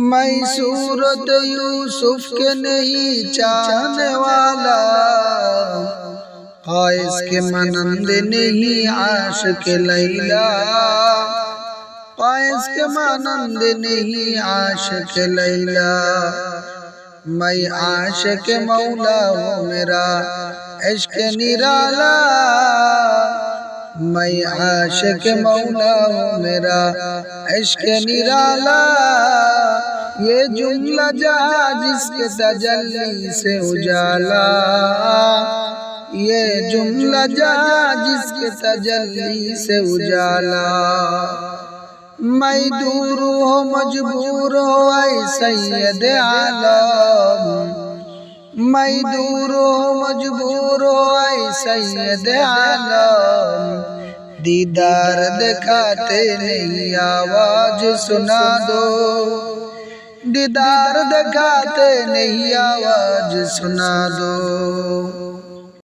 मैं सूरत यूसुफ के नहीं चाहने वाला। ख्वाहिश के मनंद नहीं आश के लैला। ख्वाहिश के मनंद नहीं आश के लैला। मैं आश के मौला हूँ मेरा, इश्क निराला। मैं आश के मौला हूँ मेरा, इश्क निराला। ये जुमला जा जिसके तजल्ली से उजाला। ये जुमला जा जिसके तजल्ली से उजाला। मैं दूर हो, मजबूर हो सैयद आलम। मैं दूर हो, मजबूर हो ऐ सैयद आलम। दीदार दिखाते नहीं, आवाज़ सुना दो। दीदार दिखाते नहीं आवाज़ सुना दो